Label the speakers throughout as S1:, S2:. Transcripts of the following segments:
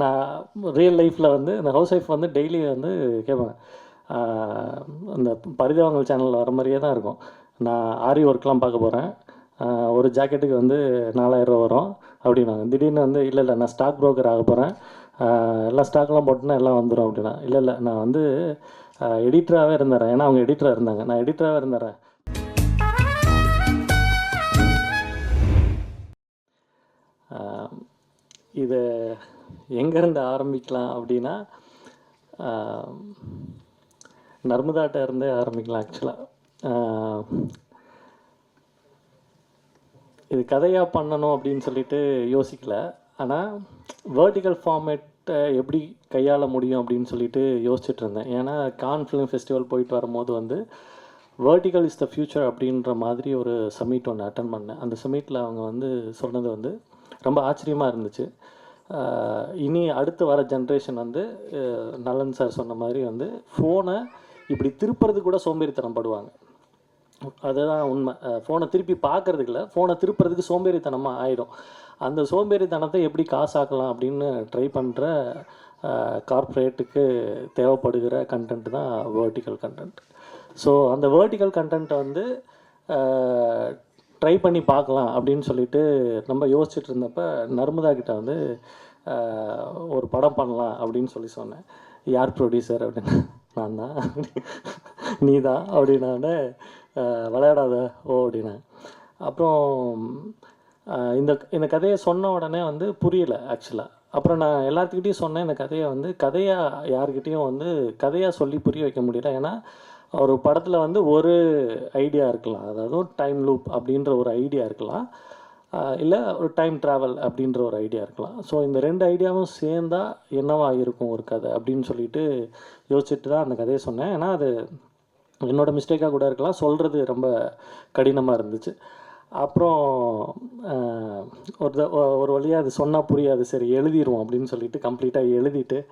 S1: நான் ரியல் லைஃப்பில் வந்து இந்த ஹவுஸ் ஒய்ஃப் வந்து டெய்லி வந்து கேட்பேன் இந்த பரிதாபங்கள் சேனலில் வர மாதிரியே தான் இருக்கும். நான் ஆரி ஒர்க்லாம் பார்க்க போகிறேன் ஒரு ஜாக்கெட்டுக்கு வந்து நாலாயிரரூவா வரும் அப்படின்னாங்க. திடீர்னு வந்து இல்லை இல்லை நான் ஸ்டாக் ப்ரோக்கர் ஆக போகிறேன் எல்லா ஸ்டாக்லாம் போட்டுனா எல்லாம் வந்துடும் அப்படின்னா. இல்லை இல்லை நான் வந்து எடிட்டராகவே இருந்துறேன். ஏன்னா அவங்க எடிட்டராக இருந்தாங்க. நான் எடிட்டராகவே இருந்துறேன். இதை எங்கேருந்து ஆரம்பிக்கலாம் அப்படின்னா நர்மதாட்ட இருந்தே ஆரம்பிக்கலாம் ஆக்சுவலாக இது கதையாக பண்ணணும் அப்படின்னு சொல்லிட்டு யோசிக்கல. ஆனால் வேர்டிக்கல் ஃபார்மேட்டை எப்படி கையாள முடியும் அப்படின்னு சொல்லிட்டு யோசிச்சுட்டு இருந்தேன். ஏன்னா கான் ஃபிலிம் ஃபெஸ்டிவல் போயிட்டு வரும்போது வந்து வேர்டிக்கல் இஸ் த ஃப்யூச்சர் அப்படின்ற மாதிரி ஒரு சமிட் ஒன்று அட்டன் பண்ணேன். அந்த சமிட்டில் அவங்க வந்து சொன்னது வந்து ரொம்ப ஆச்சரியமாக இருந்துச்சு. இனி அடுத்து வர ஜென்ரேஷன் வந்து நலன் சார் சொன்ன மாதிரி வந்து ஃபோனை இப்படி திருப்புறது கூட சோம்பேறித்தனம் படுவாங்க அதுதான் உண்மை. ஃபோனை திருப்பி பார்க்கறதுக்கு இல்லை ஃபோனை திருப்புறதுக்கு சோம்பேறித்தனமாக ஆயிடும். அந்த சோம்பேறித்தனத்தை எப்படி காசாக்கலாம் அப்படின்னு ட்ரை பண்ணுற கார்ப்பரேட்டுக்கு தேவைப்படுகிற கண்டென்ட் தான் வேர்ட்டிக்கல் கண்டென்ட் ஸோ அந்த வேர்ட்டிக்கல் கண்டென்ட்டை வந்து ட்ரை பண்ணி பார்க்கலாம் அப்படின்னு சொல்லிட்டு நம்ம யோசிச்சுட்டு இருந்தப்ப நர்மதா கிட்ட வந்து ஒரு படம் பண்ணலாம் அப்படின்னு சொல்லி சொன்னேன். யார் ப்ரொடியூசர் அப்படின்னு. நான் தான் நீ தான் அப்படின்னே விளையாடாத ஓ அப்படின்னேன். அப்புறம் இந்த இந்த கதையை சொன்ன உடனே வந்து புரியல ஆக்சுவலாக அப்புறம் நான் எல்லாத்துக்கிட்டேயும் சொன்னேன் இந்த கதையை வந்து கதையாக யாருக்கிட்டேயும் வந்து கதையாக சொல்லி புரிய வைக்க முடியல. ஏன்னா ஒரு படத்தில் வந்து ஒரு ஐடியா இருக்கலாம். அதாவது டைம் லூப் அப்படின்ற ஒரு ஐடியா இருக்கலாம். இல்லை ஒரு டைம் ட்ராவல் அப்படின்ற ஒரு ஐடியா இருக்கலாம். ஸோ இந்த ரெண்டு ஐடியாவும் சேர்ந்தால் என்னவாக இருக்கும் ஒரு கதை அப்படின்னு சொல்லிட்டு யோசிச்சுட்டு தான் அந்த கதையை சொன்னேன். ஏன்னா அது என்னோட மிஸ்டேக்காக கூட இருக்கலாம். சொல்கிறது ரொம்ப கடினமாக இருந்துச்சு. அப்புறம் ஒரு த- ஒ- ஒரு வழியாக அது சொன்னால் புரியாது. சரி எழுதிடுவோம் அப்படின்னு சொல்லிட்டு கம்ப்ளீட்டாக எழுதிட்டு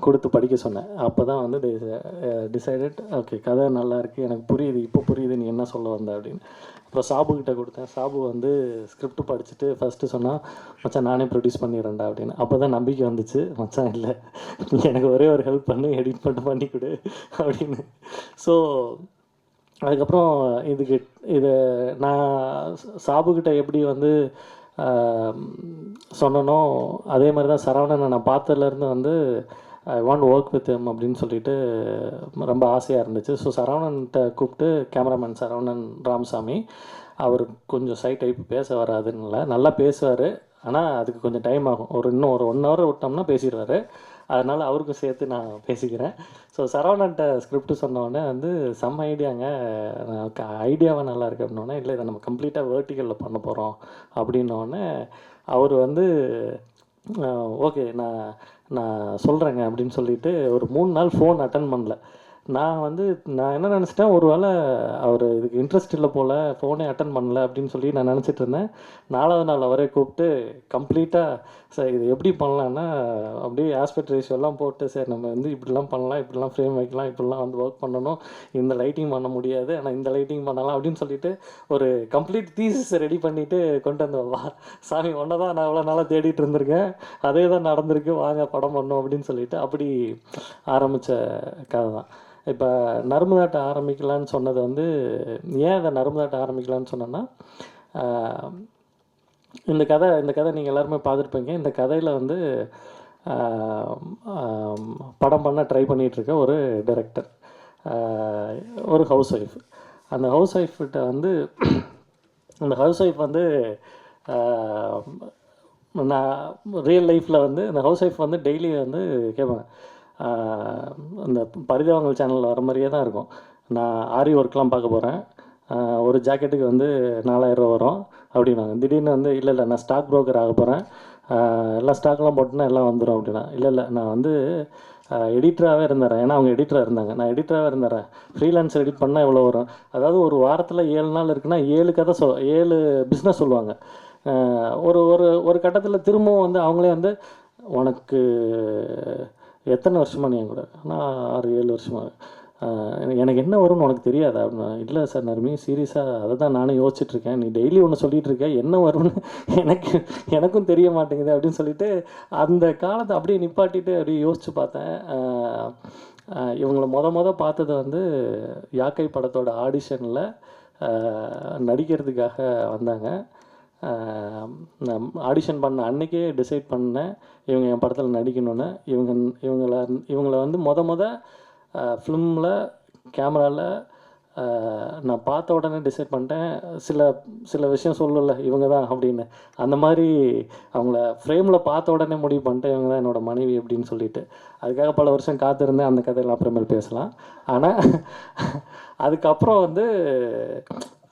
S1: கொடுத்து படிக்க சொன்னேன். அப்போ தான் வந்து டிசைடட் ஓகே uh, கதை நல்லா இருக்குது எனக்கு புரியுது. இப்போ புரியுது. நீ என்ன சொல்ல வந்த? அப்படின்னு. அப்புறம் சாபுக்கிட்ட கொடுத்தேன். சாபு வந்து ஸ்கிரிப்ட் படிச்சுட்டு ஃபஸ்ட்டு சொன்னால் மச்சான் நானே ப்ரொடியூஸ் பண்ணிடுறேன்டா அப்படின்னு. அப்போ தான் நம்பிக்கை வந்துச்சு. மச்சான் இல்லை. எனக்கு ஒரே ஒரு ஹெல்ப் பண்ணு. எடிட் பண்ணி. பண்ணி கொடு. அப்படின்னு. ஸோ அதுக்கப்புறம் இதுக்கு இது நான் சாபுக்கிட்ட எப்படி வந்து சொன்னனோ அதே மாதிரி தான் சரவணனை நான் பார்த்ததுலேருந்து வந்து I want work with him அப்படின்னு சொல்லிட்டு ரொம்ப ஆசையாக இருந்துச்சு. ஸோ சரவணன்கிட்ட கூப்பிட்டு கேமராமேன் சரவணன் ராமசாமி அவர் கொஞ்சம் சை டைப் பேச வராதுன்னு இல்லை நல்லா பேசுவார். ஆனால் அதுக்கு கொஞ்சம் டைம் ஆகும். ஒரு இன்னும் ஒரு ஒன் ஹவர் விட்டோம்னா பேசிடுவார். அதனால் அவருக்கும் சேர்த்து நான் பேசிக்கிறேன். ஸோ சரவணன்ட்ட ஸ்கிரிப்ட் சொன்னோடனே வந்து செம்ம ஐடியாங்க ஐடியாவை நல்லா இருக்கு. அப்படின்னோடனே இல்லை இதை நம்ம கம்ப்ளீட்டாக வேர்ட்டிக்கலில் பண்ண போகிறோம் அப்படின்னோடனே அவர் வந்து ஓகே நான் நான் சொல்கிறேங்க அப்படின்னு சொல்லிட்டு ஒரு மூணு நாள் ஃபோன் அட்டன் பண்ணல. நான் வந்து நான் என்ன நினச்சிட்டேன் ஒரு வேளை அவர் இதுக்கு இன்ட்ரெஸ்ட் இல்லை போல் ஃபோனே அட்டன் பண்ணல அப்படின்னு சொல்லி நான் நினச்சிட்டு இருந்தேன். நாலாவது நாள் அவரே கூப்பிட்டு கம்ப்ளீட்டாக சார் இது எப்படி பண்ணலான்னா அப்படியே ஆஸ்பெக்ட் ரேஷியோலாம் போட்டு சார் நம்ம வந்து இப்படிலாம் பண்ணலாம் இப்படிலாம் ஃப்ரேம் வைக்கலாம் இப்படிலாம் வந்து ஒர்க் பண்ணணும். இந்த லைட்டிங் பண்ண முடியாது. ஆனால் இந்த லைட்டிங் பண்ணலாம் அப்படின்னு சொல்லிட்டு ஒரு கம்ப்ளீட் தீசஸ் ரெடி பண்ணிவிட்டு கொண்டு வந்து வா. சாமி ஒன்றை தான் நான் இவ்வளோ நாளாக தேடிட்டு இருந்திருக்கேன். அதே தான் நடந்திருக்கு. வாங்க படம் பண்ணோம் அப்படின்னு சொல்லிட்டு அப்படி ஆரம்பித்த கதை தான். இப்போ நர்மதாட்ட ஆரம்பிக்கலான்னு சொன்னது வந்து ஏன் அதை நர்மதாட்ட ஆரம்பிக்கலான்னு சொன்னேன்னா இந்த கதை இந்த கதை நீங்கள் எல்லாருமே பார்த்துருப்பீங்க. இந்த கதையில் வந்து படம் பண்ண ட்ரை பண்ணிகிட்ருக்க ஒரு டைரக்டர் ஒரு ஹவுஸ் ஒய்ஃப் அந்த ஹவுஸ் ஒய்ஃப்கிட்ட வந்து அந்த ஹவுஸ் ஒய்ஃப் வந்து நான் ரியல் லைஃப்பில் வந்து அந்த ஹவுஸ் ஒய்ஃப் வந்து டெய்லி வந்து கேட்பேன் அந்த பரிதாபங்கள் சேனலில் வர மாதிரியே தான் இருக்கும். நான் ஆரி ஒர்க்லாம் பார்க்க போகிறேன் ஒரு ஜாக்கெட்டுக்கு வந்து நாலாயிரரூவா வரும். அப்படின்னாங்க. திடீர்னு வந்து இல்லை இல்லை நான் ஸ்டாக் ப்ரோக்கர் ஆக போகிறேன் எல்லா ஸ்டாக்லாம் போட்டுனா எல்லாம் வந்துடும் அப்படின்னா இல்லை இல்லை நான் வந்து எடிட்டராகவே இருந்துறேன். ஏன்னா அவங்க எடிட்டராக இருந்தாங்க. நான் எடிட்டராகவே இருந்துறேன். ஃப்ரீலான்ஸ் எடிட் பண்ணால் எவ்வளோ வரும்? அதாவது ஒரு வாரத்தில் ஏழு நாள் இருக்குன்னா ஏழு கதை சொல் ஏழு பிஸ்னஸ் சொல்லுவாங்க. ஒரு ஒரு ஒரு கட்டத்தில் திரும்பவும் வந்து அவங்களே வந்து உனக்கு எத்தனை வருஷமாக நீ என் கூட? நான் ஆறு ஏழு வருஷமாக எனக்கு என்ன வரும்னு உனக்கு தெரியாது? அப்படின்னா இல்லை சார் நர்மி சீரியஸாக அதை தான் நானும் யோசிச்சுட்ருக்கேன் நீ டெய்லி ஒன்று சொல்லிட்டு இருக்க. என்ன வரும்னு எனக்கு எனக்கும் தெரிய மாட்டேங்குது அப்படின்னு சொல்லிட்டு அந்த காலத்தை அப்படியே நிப்பாட்டிட்டு அப்படியே யோசித்து பார்த்தேன். இவங்களை மொத மொதல் பார்த்தது வந்து யாக்கை படத்தோட ஆடிஷனில் நடிக்கிறதுக்காக வந்தாங்க. நான் ஆடிஷன் பண்ண அன்னைக்கே டிசைட் பண்ணேன் இவங்க என் படத்தில் நடிக்கணும்னு இவங்க இவங்கள இவங்கள வந்து மொத மொத ஃபிலிமில் கேமராவில் நான் பார்த்த உடனே டிசைட் பண்ணிட்டேன். சில சில விஷயம் சொல்லல இவங்க தான் அப்படின்னு. அந்த மாதிரி அவங்கள ஃப்ரேமில் பார்த்த உடனே முடிவு பண்ணிட்டேன். இவங்க தான் என்னோடய மனைவி அப்படின்னு சொல்லிட்டு. அதுக்காக பல வருஷம் காத்திருந்தேன். அந்த கதையெல்லாம் அப்புறமேல் பேசலாம். ஆனால் அதுக்கப்புறம் வந்து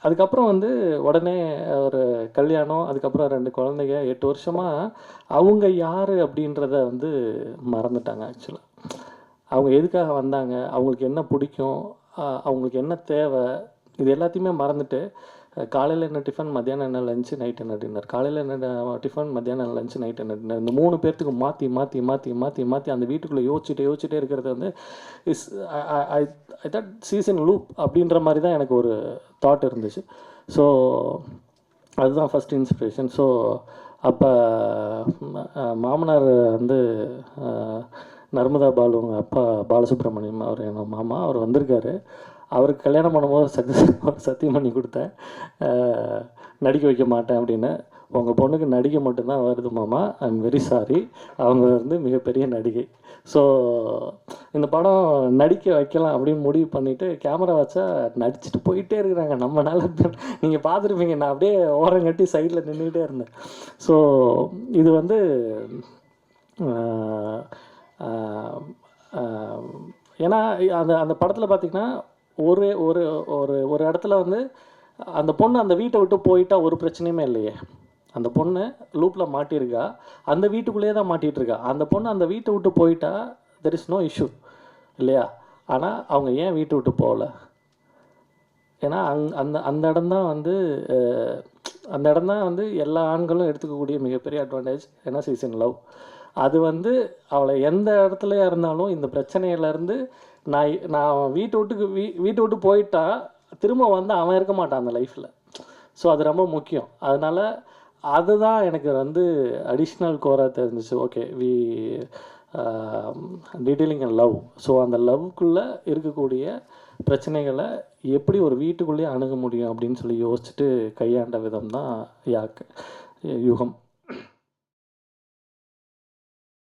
S1: அதுக்கப்புறம் வந்து உடனே ஒரு கல்யாணம் அதுக்கப்புறம் ரெண்டு குழந்தைங்க எட்டு வருஷமாக அவங்க யார் அப்படின்றத வந்து மறந்துட்டாங்க ஆக்சுவலாக அவங்க எதுக்காக வந்தாங்க அவங்களுக்கு என்ன பிடிக்கும் அவங்களுக்கு என்ன தேவை இது எல்லாத்தையுமே மறந்துட்டு காலையில் என்ன டிஃபன் மத்தியானம் என்ன லஞ்சு நைட் என்ன டின்னர் காலையில் என்ன டிஃபன் மத்தியானம் லஞ்சு நைட் என்ன டின்னர் இந்த மூணு பேர்த்துக்கு மாற்றி மாற்றி மாற்றி மாற்றி மாற்றி அந்த வீட்டுக்குள்ளே யோசிச்சுட்டு யோசிச்சுட்டே இருக்கிறது வந்து is I I that season loop அப்படின்ற மாதிரி தான் எனக்கு ஒரு தாட் இருந்துச்சு. ஸோ அதுதான் ஃபஸ்ட் இன்ஸ்பிரேஷன் ஸோ அப்போ மாமனார் வந்து நர்மதா பாலுங்க அப்பா பாலசுப்ரமணியம் அவர் என்னோட மாமா அவர் வந்திருக்காரு. அவருக்கு கல்யாணம் பண்ணும்போது சத்திய சத்தியம் பண்ணி கொடுத்தேன். நடிக்க வைக்க மாட்டேன் அப்படின்னு. உங்கள் பொண்ணுக்கு நடிக்க மட்டும்தான் வருது மாமா. ஐ எம் வெரி சாரி அவங்க வந்து மிகப்பெரிய நடிகை. ஸோ இந்த படம் நடிக்க வைக்கலாம் அப்படின்னு முடிவு பண்ணிவிட்டு கேமரா வச்சா நடிச்சுட்டு போயிட்டே இருக்கிறாங்க. நம்மனால நீங்கள் பார்த்துருப்பீங்க. நான் அப்படியே ஓரம் கட்டி சைடில் நின்றுக்கிட்டே இருந்தேன். ஸோ இது வந்து ஏன்னா அந்த அந்த படத்தில் பார்த்திங்கன்னா ஒரு ஒரு ஒரு ஒரு இடத்துல வந்து அந்த பொண்ணு அந்த வீட்டை விட்டு போயிட்டா ஒரு பிரச்சனையுமே இல்லையே. அந்த பொண்ணு லூப்பில் மாட்டியிருக்கா. அந்த வீட்டுக்குள்ளேயே தான் மாட்டிகிட்டு இருக்கா அந்த பொண்ணு அந்த வீட்டை விட்டு போயிட்டா தெர் இஸ் நோ இஷ்யூ இல்லையா? ஆனால் அவங்க ஏன் வீட்டை விட்டு போகல? ஏன்னா அங் அந்த அந்த இடம் தான் வந்து அந்த இடம் தான் வந்து எல்லா ஆண்களும் எடுத்துக்கக்கூடிய மிகப்பெரிய அட்வான்டேஜ் ஏன்னா சீசன் லவ் அது வந்து அவளை எந்த இடத்துல இருந்தாலும் இந்த பிரச்சனையிலேருந்து நான் நான் வீட்டை விட்டுக்கு வீ வீட்டை விட்டு போயிட்டா திரும்ப வந்து அவன் இருக்க மாட்டான் அந்த லைஃப்பில் ஸோ அது ரொம்ப முக்கியம். அதனால் அதுதான் எனக்கு வந்து அடிஷ்னல் கோராக தெரிஞ்சிச்சு. Okay we detailing and love so அந்த லவ்க்குள்ளே இருக்கக்கூடிய பிரச்சனைகளை எப்படி ஒரு வீட்டுக்குள்ளேயே அணுக முடியும் அப்படின்னு சொல்லி யோசிச்சுட்டு கையாண்ட விதம் தான் யாக்கு யுகம்.